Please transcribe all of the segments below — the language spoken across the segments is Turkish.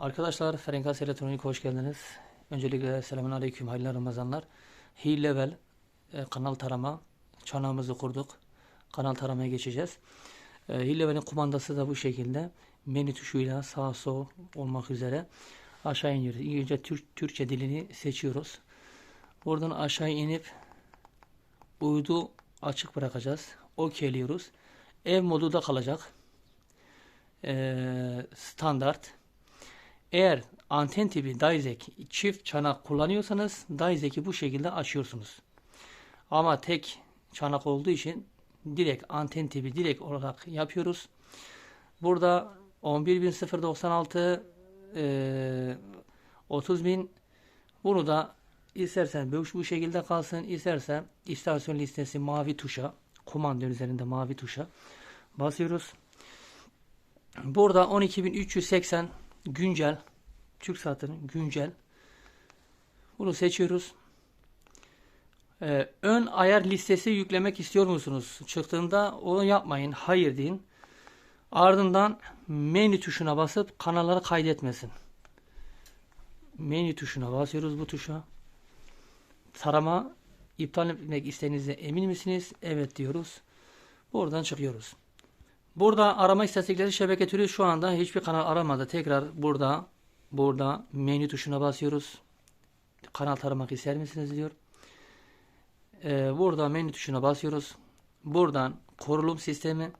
Arkadaşlar Ferenkas Elektronik hoş geldiniz. Öncelikle selamun aleyküm, hayırlı Ramazanlar. Heal Level e, kanal tarama çanağımızı kurduk. Kanal taramaya geçeceğiz. E, Heal Level'in kumandası da bu şekilde. Menü tuşuyla sağ sol olmak üzere aşağı iniyoruz. İlk önce Türk, Türkçe dilini seçiyoruz. Buradan aşağı inip uydu açık bırakacağız. OK'liyoruz. Ev modu da kalacak. E, standart. Eğer anten tipi Dizek çift çanak kullanıyorsanız Dizek'i bu şekilde açıyorsunuz. Ama tek çanak olduğu için direkt anten tipi direkt olarak yapıyoruz. Burada 11.096 e, 30.000 bunu da istersen bu, bu şekilde kalsın istersen istasyon listesi mavi tuşa kumanda üzerinde mavi tuşa basıyoruz. Burada 12.380 güncel Türk saatinin güncel bunu seçiyoruz. Ee, ön ayar listesi yüklemek istiyor musunuz? Çıktığında onu yapmayın. Hayır deyin. Ardından menü tuşuna basıp kanalları kaydetmesin. Menü tuşuna basıyoruz bu tuşa. Tarama iptal etmek istediğinizde emin misiniz? Evet diyoruz. Buradan çıkıyoruz. Burada arama istatistikleri şebeke türü şu anda hiçbir kanal aramadı. Tekrar burada burada menü tuşuna basıyoruz. Kanal taramak ister misiniz diyor. Ee, burada menü tuşuna basıyoruz. Buradan kurulum sistemi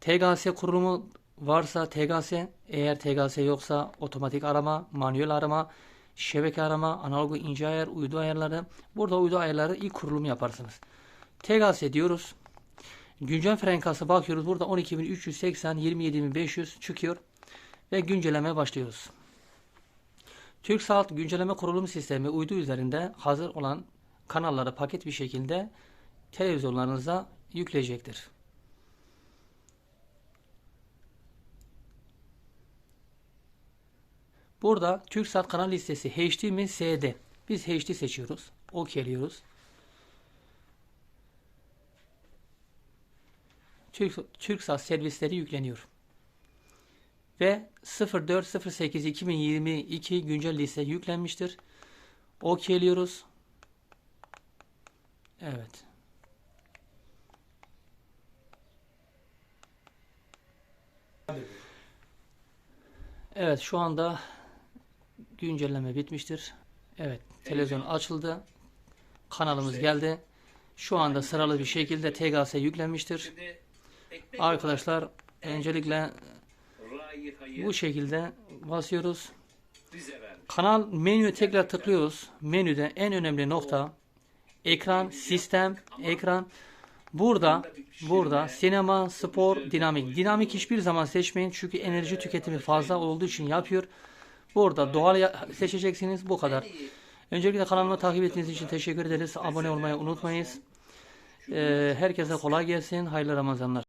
TGS kurulumu varsa TGS eğer TGS yoksa otomatik arama, manuel arama, şebeke arama, analog ince ayar, uydu ayarları. Burada uydu ayarları ilk kurulumu yaparsınız. TGS diyoruz. Güncel frekansı bakıyoruz. Burada 12.380 27.500 çıkıyor ve güncellemeye başlıyoruz. TürkSat güncelleme kurulum sistemi uydu üzerinde hazır olan kanalları paket bir şekilde televizyonlarınıza yükleyecektir. Burada TürkSat kanal listesi HD mi SD. Biz HD seçiyoruz. OK'liyoruz. Türk, TürkSat servisleri yükleniyor. Ve 04.08.2022 güncel liste yüklenmiştir. OK'liyoruz. Evet. Evet şu anda güncelleme bitmiştir. Evet televizyon açıldı. Kanalımız geldi. Şu anda sıralı bir şekilde TGS yüklenmiştir. Arkadaşlar öncelikle bu şekilde basıyoruz. Kanal menüye tekrar tıklıyoruz. Menüde en önemli nokta ekran, sistem, ekran. Burada burada sinema, spor, dinamik. Dinamik hiçbir zaman seçmeyin çünkü enerji tüketimi fazla olduğu için yapıyor. Burada doğal seçeceksiniz bu kadar. Öncelikle kanalımı takip ettiğiniz için teşekkür ederiz. Abone olmayı unutmayınız. Ee, herkese kolay gelsin. Hayırlı Ramazanlar.